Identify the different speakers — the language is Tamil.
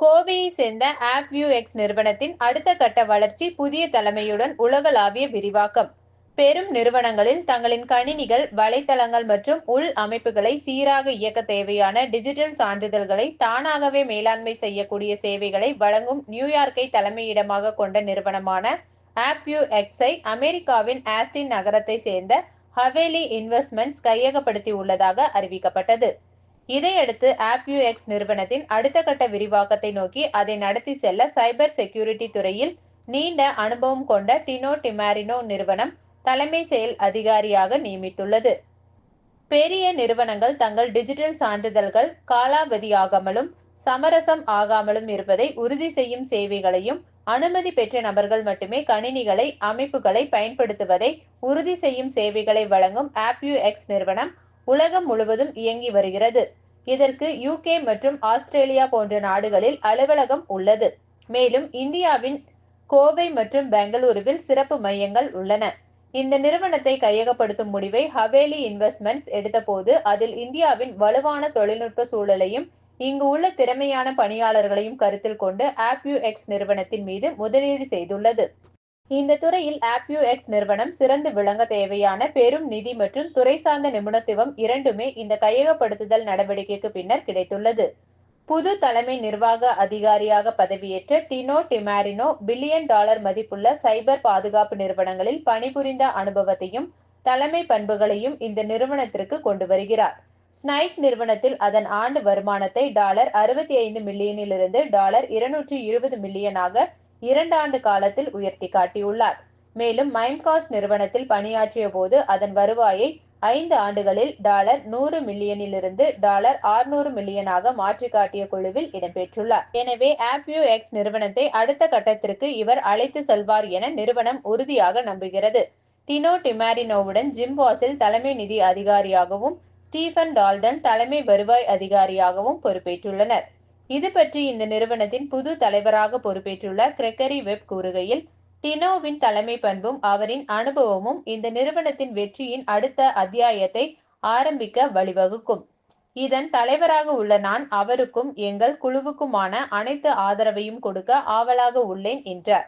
Speaker 1: கோவையை சேர்ந்த ஆப்வியூ எக்ஸ் நிறுவனத்தின் அடுத்த கட்ட வளர்ச்சி புதிய தலைமையுடன் உலகளாவிய விரிவாக்கம். பெரும் நிறுவனங்களில் தங்களின் கணினிகள் வலைத்தளங்கள் மற்றும் உள் அமைப்புகளை சீராக இயக்க தேவையான டிஜிட்டல் சான்றிதழ்களை தானாகவே மேலாண்மை செய்யக்கூடிய சேவைகளை வழங்கும் நியூயார்க்கை தலைமையிடமாக கொண்ட நிறுவனமான ஆப்யூ எக்ஸை அமெரிக்காவின் ஆஸ்டின் நகரத்தை சேர்ந்த ஹவேலி இன்வெஸ்ட்மெண்ட்ஸ் கையகப்படுத்தி உள்ளதாக அறிவிக்கப்பட்டது. இதையடுத்து ஆப்யூ எக்ஸ் நிறுவனத்தின் அடுத்த கட்ட விரிவாக்கத்தை நோக்கி அதை நடத்தி செல்ல சைபர் செக்யூரிட்டி துறையில் நீண்ட அனுபவம் கொண்ட டினோ டிமாரினோ நிறுவனம் தலைமை செயல் அதிகாரியாக நியமித்துள்ளது. பெரிய நிறுவனங்கள் தங்கள் டிஜிட்டல் சான்றிதழ்கள் காலாவதியாகாமலும் சமரசம் ஆகாமலும் இருப்பதை உறுதி செய்யும் சேவைகளையும் அனுமதி பெற்ற நபர்கள் மட்டுமே கணினிகளை அமைப்புகளை பயன்படுத்துவதை உறுதி செய்யும் சேவைகளை வழங்கும் ஆப்யூ எக்ஸ் நிறுவனம் உலகம் முழுவதும் இயங்கி வருகிறது. இதற்கு யூகே மற்றும் ஆஸ்திரேலியா போன்ற நாடுகளில் அலுவலகம் உள்ளது. மேலும் இந்தியாவின் கோவை மற்றும் பெங்களூருவில் சிறப்பு மையங்கள் உள்ளன. இந்த நிறுவனத்தை கையகப்படுத்தும் முடிவை ஹவேலி இன்வெஸ்ட்மெண்ட்ஸ் எடுத்தபோது அதில் இந்தியாவின் வலுவான தொழில்நுட்ப சூழலையும் இங்கு உள்ள திறமையான பணியாளர்களையும் கருத்தில் கொண்டு ஆப்யூ எக்ஸ் நிறுவனத்தின் மீது முதலீடு செய்துள்ளது. இந்த துறையில் ஆப்யூ எக்ஸ் நிறுவனம் சிறந்து விளங்க தேவையான பெரும் நிதி மற்றும் துறை சார்ந்த நிபுணத்துவம் இரண்டுமே இந்த கையகப்படுத்துதல் நடவடிக்கைக்கு பின்னர் கிடைத்துள்ளது. புது தலைமை நிர்வாக அதிகாரியாக பதவியேற்ற டினோ டிமாரினோ பில்லியன் டாலர் மதிப்புள்ள சைபர் பாதுகாப்பு நிறுவனங்களில் பணிபுரிந்த அனுபவத்தையும் தலைமை பண்புகளையும் இந்த நிறுவனத்திற்கு கொண்டு வருகிறார். ஸ்னைக் நிறுவனத்தில் அதன் ஆண்டு வருமானத்தை டாலர் அறுபத்தி ஐந்து மில்லியனிலிருந்து டாலர் இருநூற்றி இருபது மில்லியனாக இரண்டாண்டு காலத்தில் உயர்த்தி காட்டியுள்ளார். மேலும் மைம்காஸ்ட் நிறுவனத்தில் பணியாற்றிய போது அதன் வருவாயை ஐந்து ஆண்டுகளில் டாலர் நூறு மில்லியனிலிருந்து டாலர் ஆறுநூறு மில்லியனாக மாற்றி காட்டிய குழுவில் இடம்பெற்றுள்ளார். எனவே ஆப்யூ எக்ஸ் நிறுவனத்தை அடுத்த கட்டத்திற்கு இவர் அழைத்து செல்வார் என நிறுவனம் உறுதியாக நம்புகிறது. டினோ டிமாரினோவுடன் ஜிம் வாசில் தலைமை நிதி அதிகாரியாகவும் ஸ்டீஃபன் டால்டன் தலைமை வருவாய் அதிகாரியாகவும் பொறுப்பேற்றுள்ளனர். இது பற்றி இந்த நிறுவனத்தின் புது தலைவராக பொறுப்பேற்றுள்ள கிரெக்கரி வெப் கூறுகையில் டினோவின் தலைமை பண்பும் அவரின் அனுபவமும் இந்த நிறுவனத்தின் வெற்றியின் அடுத்த அத்தியாயத்தை ஆரம்பிக்க வழிவகுக்கும். இதன் தலைவராக உள்ள நான் அவருக்கும் எங்கள் குழுவுக்குமான அனைத்து ஆதரவையும் கொடுக்க ஆவலாக உள்ளேன் என்றார்.